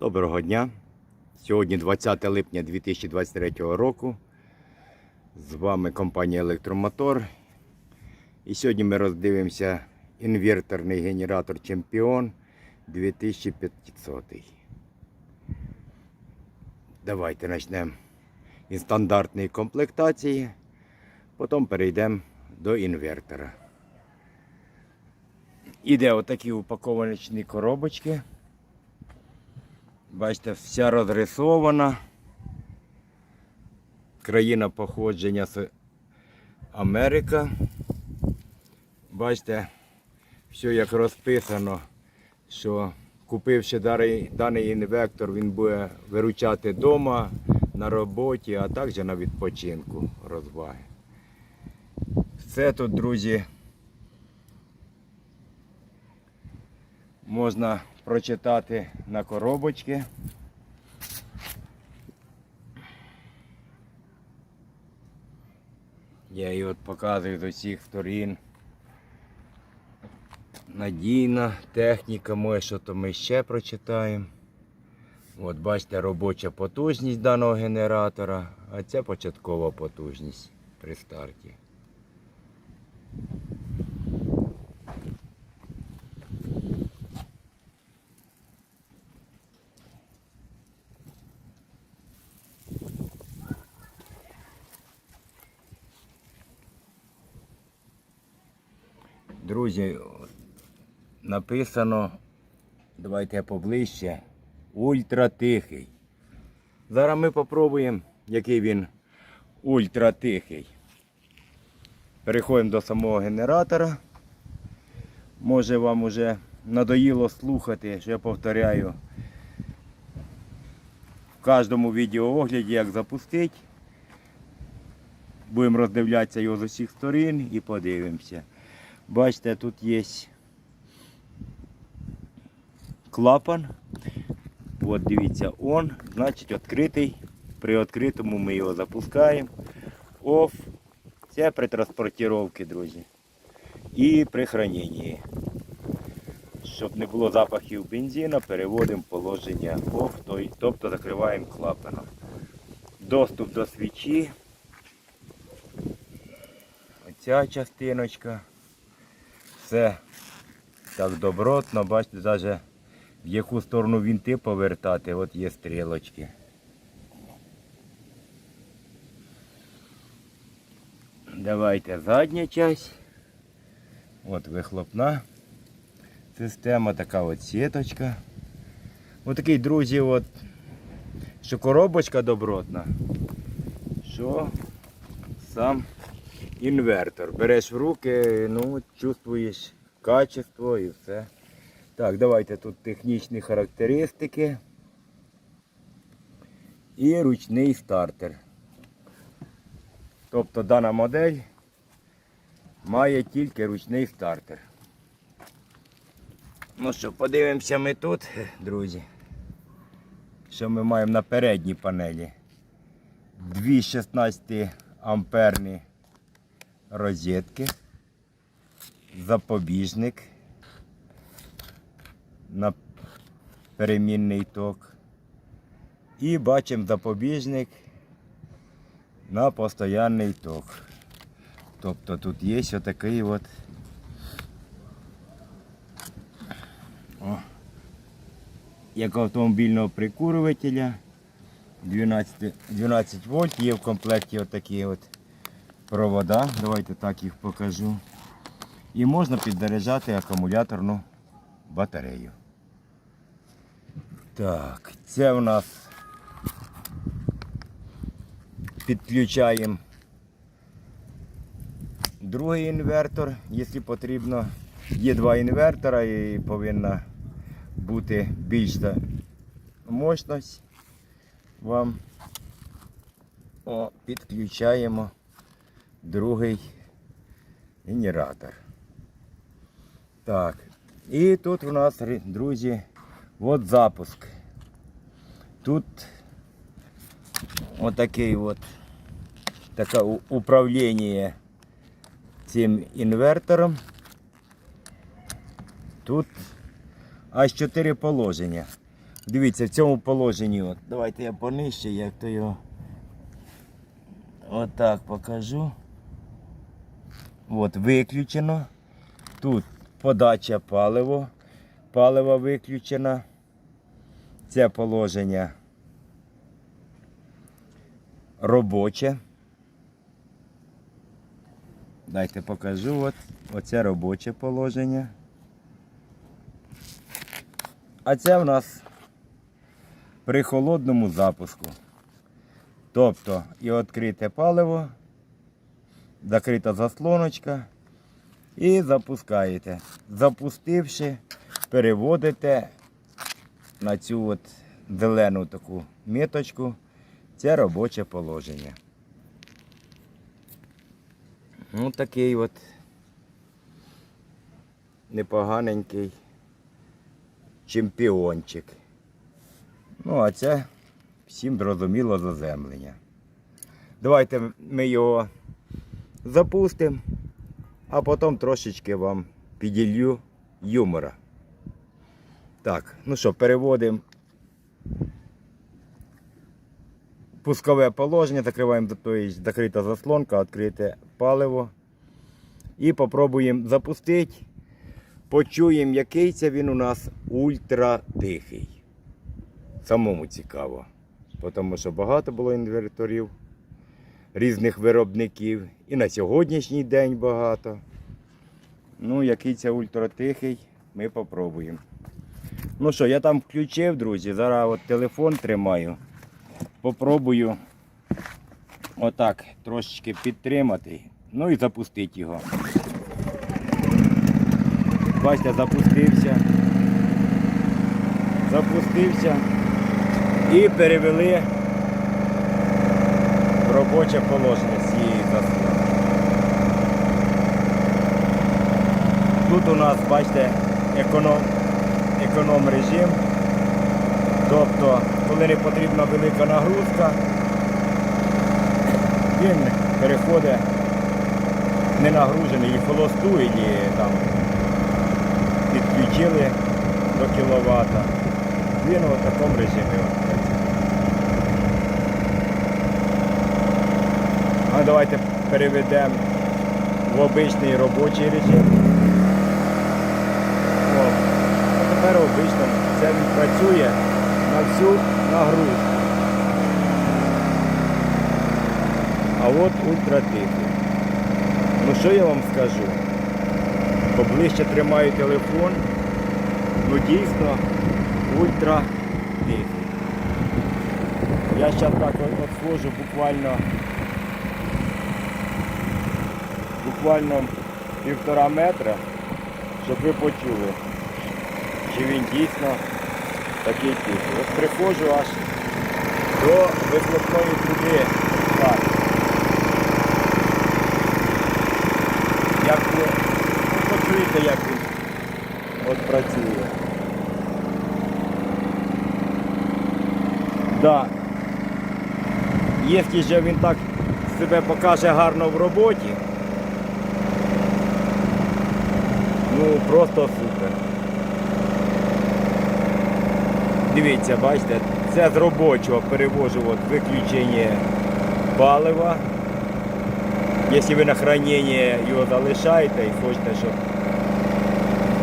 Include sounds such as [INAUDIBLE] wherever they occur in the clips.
Доброго дня. Сьогодні 20 липня 2023 року. З вами компанія Електромотор. І сьогодні ми роздивимося інверторний генератор Чемпіон 2500. Давайте почнемо із стандартної комплектації, потім перейдемо до інвертора. Іде отакі упаковані коробочки. Бачите, вся розрисована. Країна походження з Америка. Бачите, все як розписано, що купивши даний інвектор, він буде виручати вдома, на роботі, а також на відпочинку розваги. Все тут, друзі, можна прочитати на коробочці. Я її от показую з усіх сторін. Надійна техніка, може, що то ми ще прочитаємо. От бачите, робоча потужність даного генератора, а це початкова потужність при старті. Друзі, написано, давайте поближче, ультратихий. Зараз ми попробуємо, який він ультратихий. Переходимо до самого генератора. Може вам уже надоїло слухати, що я повторяю в кожному відеоогляді, як запустити. Будемо роздивлятися його з усіх сторін і подивимося. Бачите, тут є клапан. От дивіться, он, значить відкритий. При відкритому ми його запускаємо. Оф. Це при транспортировці, друзі. І при храненні. Щоб не було запахів бензину, переводимо положення оф, тобто закриваємо клапаном. Доступ до свічі. Оця частиночка. Все так добротно, бачите, навіть в яку сторону вінти повертати, от є стрілочки. Давайте задня часть. От вихлопна система, така от сіточка. Ось такий, друзі, от, що коробочка добротна, що сам інвертор. Береш в руки, ну, чувствуєш качество і все. Так, давайте тут технічні характеристики. І ручний стартер. Тобто дана модель має тільки ручний стартер. Ну що, подивимося ми тут, друзі. Що ми маємо на передній панелі. Дві 16 амперні розетки, запобіжник на перемінний ток. І бачимо запобіжник на постоянний ток. Тобто тут є отакий от о, як автомобільного прикурювателя 12, 12 вольт, є в комплекті отакі от провода. Давайте так їх покажу. І можна підзаряджати акумуляторну батарею. Так, це у нас підключаємо другий інвертор, якщо потрібно. Є два інвертора і повинна бути більша мощність. Вам О, підключаємо другий генератор. Так. І тут у нас, друзі, от запуск. Тут отакий от таке управління цим інвертором. Тут аж чотири положення. Дивіться, в цьому положенні. От. Давайте я понижче, як то його. Отак покажу. От, виключено. Тут подача паливо. Паливо виключено. Це положення робоче. Дайте покажу. От. Оце робоче положення. А це в нас при холодному запуску. Тобто і відкрите паливо, закрита заслоночка і запускаєте. Запустивши, переводите на цю от зелену таку міточку. Це робоче положення. Ну такий от непоганенький чемпіончик. Ну, а це всім зрозуміло заземлення. Давайте ми його запустимо, а потім трошечки вам піділью юмора. Так, ну що, переводимо пускове положення, закриваємо тобто, закрита заслонка, відкрите паливо. І попробуємо запустити. Почуємо, який це він у нас ультратихий. Самому цікаво. Тому що багато було інверторів різних виробників. І на сьогоднішній день багато. Ну, який це ультратихий, ми попробуємо. Ну що, я там включив, друзі. Зараз от телефон тримаю. Попробую отак трошечки підтримати. Ну і запустити його. Бачите, запустився. Запустився і перевели робоче положення з цієї заслонки. Тут у нас, бачите, економ, економ режим. Тобто, коли не потрібна велика нагрузка, він переходить не нагружений і в холосту, і там підключили до кіловата. Він у такому режимі. от працює. А давайте переведемо в обичний робочий режим. О, а тепер обично це він працює на всю нагрузку. А от ультратихий. Ну що я вам скажу? Поближче тримаю телефон. Ну дійсно ультра тихий. Я зараз так от отходжу буквально буквально півтора метра, щоб ви почули, чи він дійсно такий тихий. От приходжу аж до вихлопної. Так. Як ви почуєте, як він от працює. Да. Якщо він так себе покаже гарно в роботі, ну просто супер. Дивіться, бачите, це з робочого перевожу от виключення палива. Якщо ви на хранення його залишаєте і хочете, щоб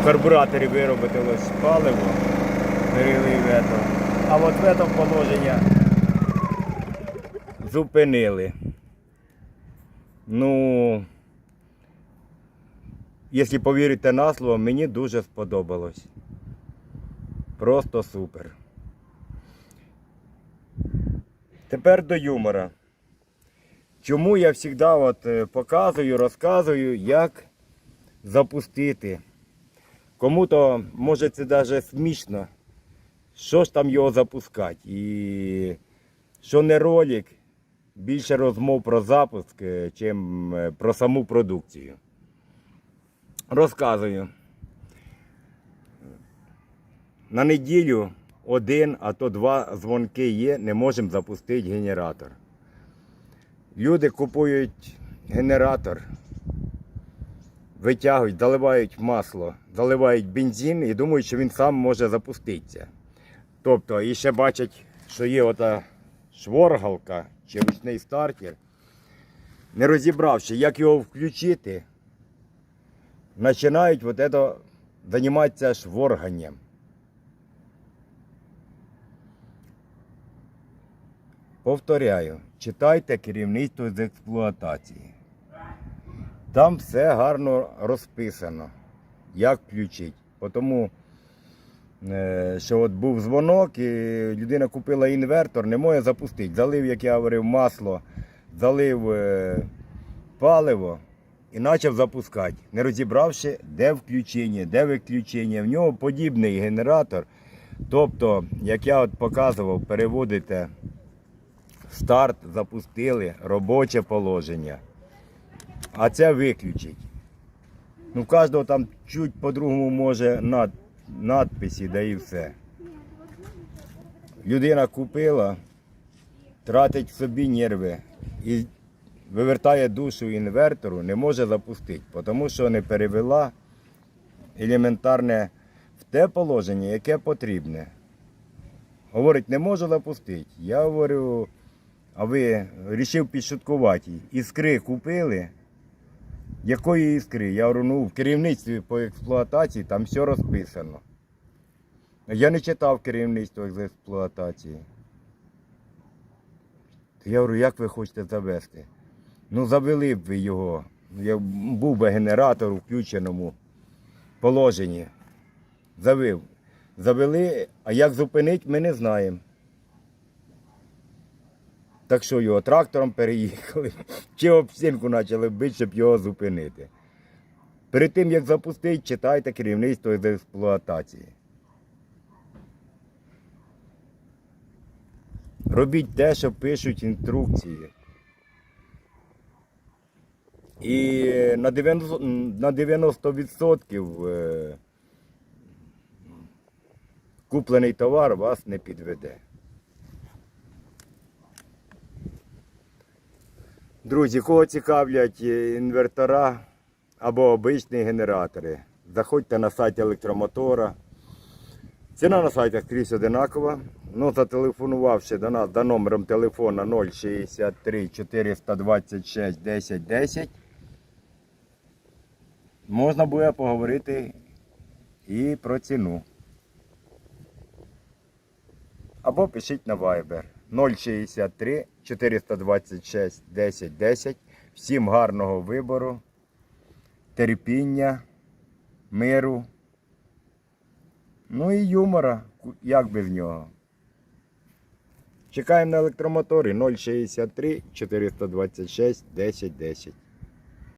в карбураторі виробити ось паливо, перелив это. А от в этом положення зупинили. Ну, якщо повірите на слово, мені дуже сподобалось. Просто супер. Тепер до юмора. Чому я завжди от е, показую, розказую, як запустити. Кому-то може це навіть смішно, що ж там його запускати. І що не ролик, більше розмов про запуск, е, чим е, про саму продукцію. Розказую. На неділю один, а то два дзвонки є, не можемо запустити генератор. Люди купують генератор, витягують, заливають масло, заливають бензин і думають, що він сам може запуститися. Тобто, і ще бачать, що є ота шворгалка чи ручний стартер. Не розібравши, як його включити, починають вот это займатися шворганням. Повторяю, читайте керівництво з експлуатації. Там все гарно розписано, як включити. Тому е, що от був дзвонок, і людина купила інвертор, не може запустити. Залив, як я говорив, масло, залив е, паливо і почав запускати, не розібравши, де включення, де виключення. В нього подібний генератор. Тобто, як я от показував, переводите старт, запустили, робоче положення. А це виключить. Ну, в кожного там чуть по-другому може над, надписі, да і все. Людина купила, тратить собі нерви і вивертає душу інвертору, не може запустити, тому що не перевела елементарне в те положення, яке потрібне. Говорить, не можу запустити. Я говорю, а ви вирішив підшуткувати. Іскри купили. Якої іскри? Я говорю, ну в керівництві по експлуатації там все розписано. Я не читав керівництво з експлуатації. Я говорю, як ви хочете завести? Ну завели б ви його. Я був би генератор у включеному положенні. Завив. Завели, а як зупинити, ми не знаємо. Так що його трактором переїхали, [LAUGHS] чи об стінку почали бити, щоб його зупинити. Перед тим, як запустити, читайте керівництво з експлуатації. Робіть те, що пишуть інструкції. І на 90%, на 90% е, куплений товар вас не підведе. Друзі, кого цікавлять е, інвертора або обичні генератори, заходьте на сайт електромотора. Ціна на сайтах скрізь одинакова. Ну, зателефонувавши до нас за номером телефона 063 426 10 10, можна буде поговорити і про ціну. Або пишіть на Viber 063 426 10 10. Всім гарного вибору, терпіння, миру. Ну і юмора, як без нього. Чекаємо на електромоторі 063 426 10 10.